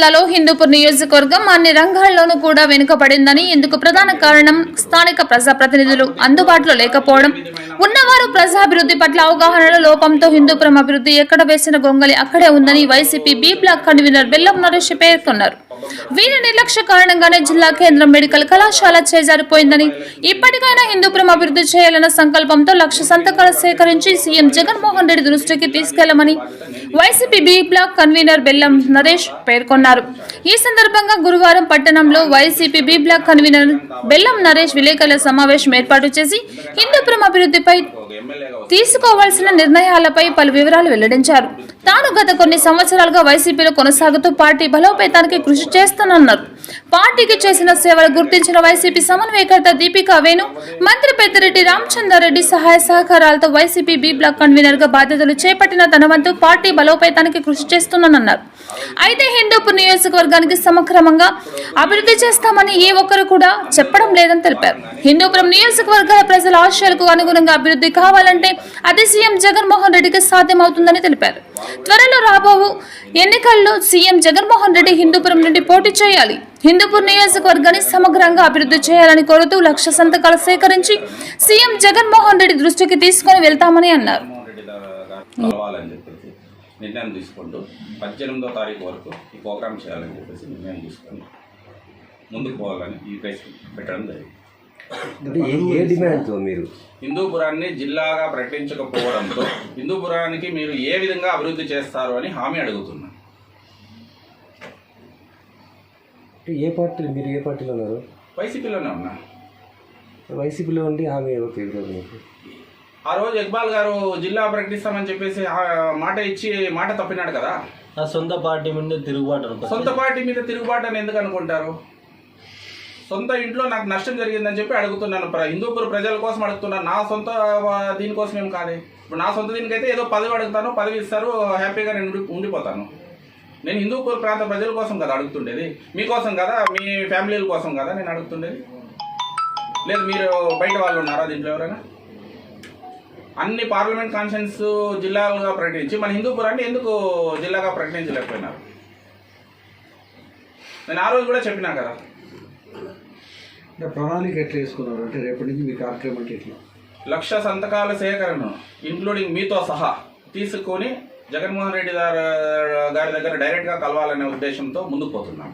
జిల్లాలో హిందూపూర్ నియోజకవర్గం అన్ని రంగాల్లోనూ కూడా వెనుకబడిందని ఇందుకు ప్రధాన కారణం స్థానిక ప్రజాప్రతినిధులు అందుబాటులో లేకపోవడం. ఉన్నవారు ప్రజాభివృద్ధి పట్ల అవగాహనలో లోపంతో హిందూపురం అభివృద్ధి ఎక్కడ వేసిన గొంగలి అక్కడే ఉందని YCP B block convener Bellam Naresh పేర్కొన్నారు. వీరి నిర్లక్ష్య కారణంగానే జిల్లా కేంద్రం మెడికల్ కళాశాల చేజారిపోయిందని. ఇప్పటికైనా హిందూపురం అభివృద్ధి చేయాలన్న సంకల్పంతో లక్ష సంతకాలు సేకరించి సీఎం జగన్మోహన్ రెడ్డి దృష్టికి తీసుకెళ్ళమని YCP B block convener Bellam Naresh పేర్కొన్నారు. ఈ సందర్భంగా గురువారం పట్టణంలో YCP B block convener Bellam Naresh విలేకరుల సమావేశం ఏర్పాటు చేసి హిందూపురం అభివృద్ధిపై తీసుకోవాల్సిన నిర్ణయాలపై పలు వివరాలు వెల్లడించారు. తాను గత కొన్ని సంవత్సరాలుగా వైసీపీలో కొనసాగుతూ పార్టీ బలోపేతానికి కృషి చేస్తానన్నారు. పార్టీకి చేసిన సేవలు గుర్తించిన వైసీపీ సమన్వయకర్త దీపికా వేణు మంత్రి పెద్దిరెడ్డి రామచంద్రారెడ్డి సహాయ సహకారాలతో వైసీపీ బి బ్లాక్ కన్వీనర్గా బాధ్యతలు చేపట్టిన తన వంతు పార్టీ బలోపేతానికి కృషి చేస్తున్నానన్నారు. అయితే హిందూపూర్ నియోజకవర్గానికి సమక్రమంగా అభివృద్ధి చేస్తామని ఏ ఒక్కరు కూడా చెప్పడం లేదని తెలిపారు. హిందూపురం నియోజకవర్గాల ప్రజల ఆశయాలకు అనుగుణంగా అభివృద్ధి కావాలంటే అది సీఎం జగన్మోహన్ రెడ్డికి సాధ్యమవుతుందని తెలిపారు. త్వరలో రాబోవు ఎన్నికల్లో సీఎం జగన్మోహన్ రెడ్డి హిందూపురం నుండి పోటీ చేయాలి. హిందూపూర్ నియోజకవర్గాన్ని సమగ్రంగా అభివృద్ధి చేయాలని కోరుతూ లక్ష సంతకాలు సేకరించి సీఎం జగన్మోహన్ రెడ్డి దృష్టికి తీసుకొని వెళ్తామని అన్నారు. నిర్ణయం తీసుకుంటూ పద్దెనిమిదో తారీఖు వరకు ఈ ప్రోగ్రామ్ చేయాలని చెప్పేసి నిర్ణయం తీసుకొని ముందుకు పోవాలని ఈ ప్రైస్ పెట్టడం జరిగింది. ఏ ఏ డిమాండ్తో మీరు? హిందూపురాన్ని జిల్లాగా ప్రకటించకపోవడంతో హిందూపురానికి మీరు ఏ విధంగా అభివృద్ధి చేస్తారు అని హామీ అడుగుతున్నాను ఏ పార్టీ మీరు ఏ పార్టీలో ఉన్నారు? వైసీపీలోనే ఉన్నా. వైసీపీలో ఉండి ఆమె ఎవరు మీకు ఆ రోజు ఇక్బాల్ గారు జిల్లా ప్రకటిస్తామని చెప్పేసి మాట ఇచ్చి మాట తప్పినాడు కదా? సొంత పార్టీ మీద తిరుగుబాటు సొంత పార్టీ మీద తిరుగుబాటు అని ఎందుకు అనుకుంటారు? సొంత ఇంట్లో నాకు నష్టం జరిగిందని చెప్పి అడుగుతున్నాను ప్ర- హిందూపూర్ ప్రజల కోసం అడుగుతున్నాను నా సొంత దీనికోసం ఏం కాదే. ఇప్పుడు నా సొంత దీనికైతే ఏదో పదవి అడుగుతాను పదవి ఇస్తారు హ్యాపీగా నేను ఉండి- ఉండిపోతాను. నేను హిందూపూర్ ప్రాంత ప్రజల కోసం కదా అడుగుతుండేది. మీకోసం కదా? మీ ఫ్యామిలీల కోసం కదా నేను అడుగుతుండేది? లేదు మీరు బయట వాళ్ళు ఉన్నారా దీంట్లో ఎవరైనా? అన్ని పార్లమెంట్ కాన్ఫరెన్స్ జిల్లాలుగా ప్రకటించి మన హిందూపురాన్ని ఎందుకు జిల్లాగా ప్రకటించలేకపోయినారు? నేను ఆ రోజు కూడా చెప్పినా కదా. ప్రణాళిక ఎట్లా వేసుకున్నారు? అంటే రేపటి నుంచి మీ కార్యక్రమం అంటే ఎట్లా? లక్ష సంతకాల సేకరణ ఇంక్లూడింగ్ మీతో సహా తీసుకొని జగన్మోహన్ రెడ్డి గారు గారి దగ్గర డైరెక్ట్గా కలవాలనే ఉద్దేశంతో ముందుకు పోతున్నాం.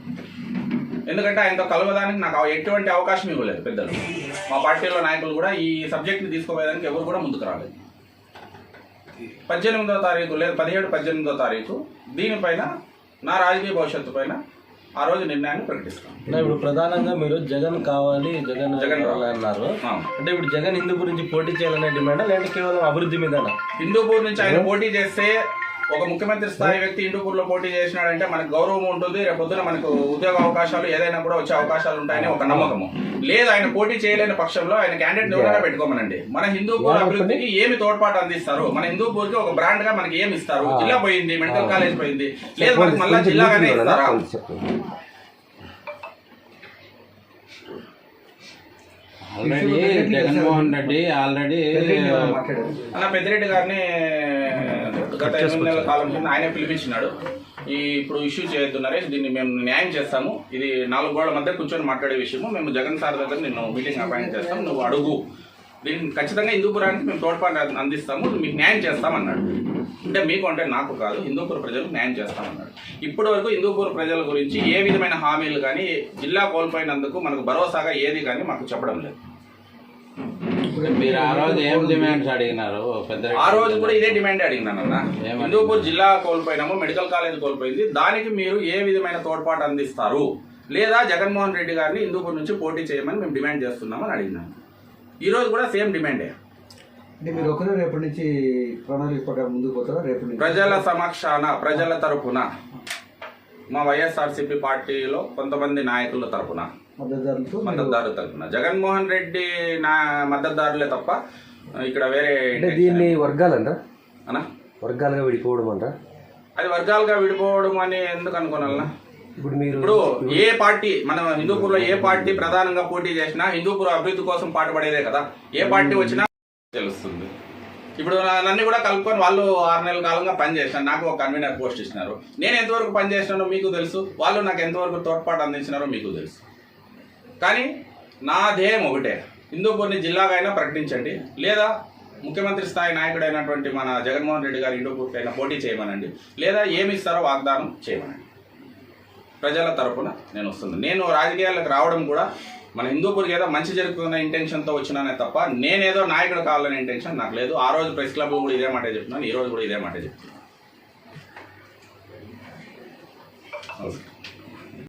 ఎందుకంటే ఆయనతో కలవడానికి నాకు ఎటువంటి అవకాశం ఇవ్వలేదు పెద్దలు. మా పార్టీలో నాయకులు కూడా ఈ సబ్జెక్ట్ని తీసుకోపోయేదానికి ఎవరు కూడా ముందుకు రాలేదు. పద్దెనిమిదో తారీఖు లేదు పదిహేడు పద్దెనిమిదో తారీఖు దీనిపైన నా రాజకీయ భవిష్యత్తు పైన ఆ రోజు నిర్ణయాన్ని ప్రకటిస్తాం అంటే ఇప్పుడు ప్రధానంగా మీరు జగన్ కావాలి జగన్ జగన్ అన్నారు. అంటే ఇప్పుడు జగన్ హిందూ గురించి పోటీ చేయాలనే డిమాండ్ లేదంటే కేవలం అభివృద్ధి మీదనా? హిందూపూర్ నుంచి ఆయన పోటీ చేస్తే ఒక ముఖ్యమంత్రి స్థాయి వ్యక్తి హిందూపూర్లో పోటీ చేసినాడంటే మనకు గౌరవం ఉంటుంది. రేపొద్దున మనకు ఉద్యోగ అవకాశాలు ఏదైనా కూడా వచ్చే అవకాశాలు ఉంటాయని ఒక నమ్మకము. లేదు ఆయన పోటీ చేయలేని పక్షంలో ఆయన క్యాండిడేట్ ఎవరైనా పెట్టుకోమనండి. మన హిందూపూర్ అభివృద్ధికి ఏమి తోడ్పాటు అందిస్తారు? మన హిందూపూర్కి ఒక బ్రాండ్గా మనకి ఏమి ఇస్తారు? జిల్లా పోయింది మెడికల్ కాలేజ్ పోయింది. లేదు మనకి మళ్ళీ జిల్లాగానే ఇస్తారా? ఆల్రెడీ జగన్మోహన్ రెడ్డి ఆల్రెడీ అన్న పెద్దిరెడ్డి గారిని గత ఎనిమిది నెలల కాలం కింద ఆయనే పిలిపించినాడు. ఈ ఇప్పుడు ఇష్యూ చేయొద్దు నరేష్ దీన్ని మేము న్యాయం చేస్తాము. ఇది నాలుగు గోడల మధ్య కూర్చొని మాట్లాడే విషయము. మేము జగన్ సార్ దగ్గర నిన్ను మీటింగ్ అపాయింట్ చేస్తాం నువ్వు అడుగు. దీన్ని ఖచ్చితంగా హిందూపురానికి మేము తోడ్పాటు అంది- అందిస్తాము మీకు న్యాయం చేస్తామన్నాడు. అంటే మీకు అంటే నాకు కాదు హిందూపూర్ ప్రజలకు న్యాయం చేస్తామన్నాడు. ఇప్పటి వరకు హిందూపూర్ ప్రజల గురించి ఏ విధమైన హామీలు కానీ జిల్లా కోల్పోయినందుకు మనకు భరోసాగా ఏది కానీ మాకు చెప్పడం లేదు. మీరు ఆ రోజు ఏం డిమాండ్స్ అడిగినారు? పెద్ద ఆ రోజు కూడా ఇదే డిమాండ్ అడిగినాను అన్న? హిందూపూర్ జిల్లా కోల్పోయినాము మెడికల్ కాలేజ్ కోల్పోయింది. దానికి మీరు ఏ విధమైన తోడ్పాటు అందిస్తారు? లేదా జగన్మోహన్ రెడ్డి గారిని హిందూపూర్ నుంచి పోటీ చేయమని మేము డిమాండ్ చేస్తున్నామని అడిగినాను ఈ రోజు కూడా సేమ్ డిమాండే అంటే మీరు ఒకరే రేపటి నుంచి ప్రణాళిక ప్రకారం ముందుకు పోతారా? రేపటి నుంచి? ప్రజల సమక్షాన ప్రజల తరపున. మా వైఎస్ఆర్సీపీ పార్టీలో కొంతమంది నాయకుల తరపున. మద్దతుదారులతో మీరు మద్దతుదారుల తరపున జగన్మోహన్ రెడ్డి నా మద్దతుదారులే తప్ప ఇక్కడ వేరే అంటే దీన్ని వర్గాలంట అన్నా వర్గాలుగా విడిపోవడం అంట అది వర్గాలుగా విడిపోవడం అని ఎందుకు అనుకోనాలన్నా ఇప్పుడు మీరు ఇప్పుడు ఏ పార్టీ మన హిందూపూర్లో ఏ పార్టీ ప్రధానంగా పోటీ చేసినా హిందూపూర్ అభివృద్ధి కోసం పాటుపడేదే కదా. ఏ పార్టీ వచ్చినా తెలుస్తుంది. ఇప్పుడు నన్ను కూడా కలుపుకొని వాళ్ళు ఆరు నెలల కాలంగా పనిచేసినారు నాకు ఒక కన్వీనర్ పోస్ట్ ఇచ్చినారు. నేను ఎంతవరకు పనిచేసినానో మీకు తెలుసు. వాళ్ళు నాకు ఎంతవరకు తోడ్పాటు అందించినారో మీకు తెలుసు. కానీ నా ధ్యేయం ఒకటే. హిందూపూర్ని జిల్లాగా అయినా ప్రకటించండి. లేదా ముఖ్యమంత్రి స్థాయి నాయకుడైనటువంటి మన జగన్మోహన్ రెడ్డి గారు హిందూపూర్కి అయినా పోటీ చేయమనండి. లేదా ఏమి ఇస్తారో వాగ్దానం చేయమనండి. ప్రజల తరపున నేను వస్తుంది. నేను రాజకీయాలకు రావడం కూడా మన హిందూపూర్కి ఏదో మంచి జరుగుతున్న ఇంటెన్షన్తో వచ్చినానే తప్ప నేనేదో నాయకుడు కావాలనే ఇంటెన్షన్ నాకు లేదు. ఆ రోజు ప్రెస్ క్లబ్ కూడా ఇదే మాట చెప్తున్నాను. ఈ రోజు కూడా ఇదే మాట చెప్తున్నాను. ఓకే.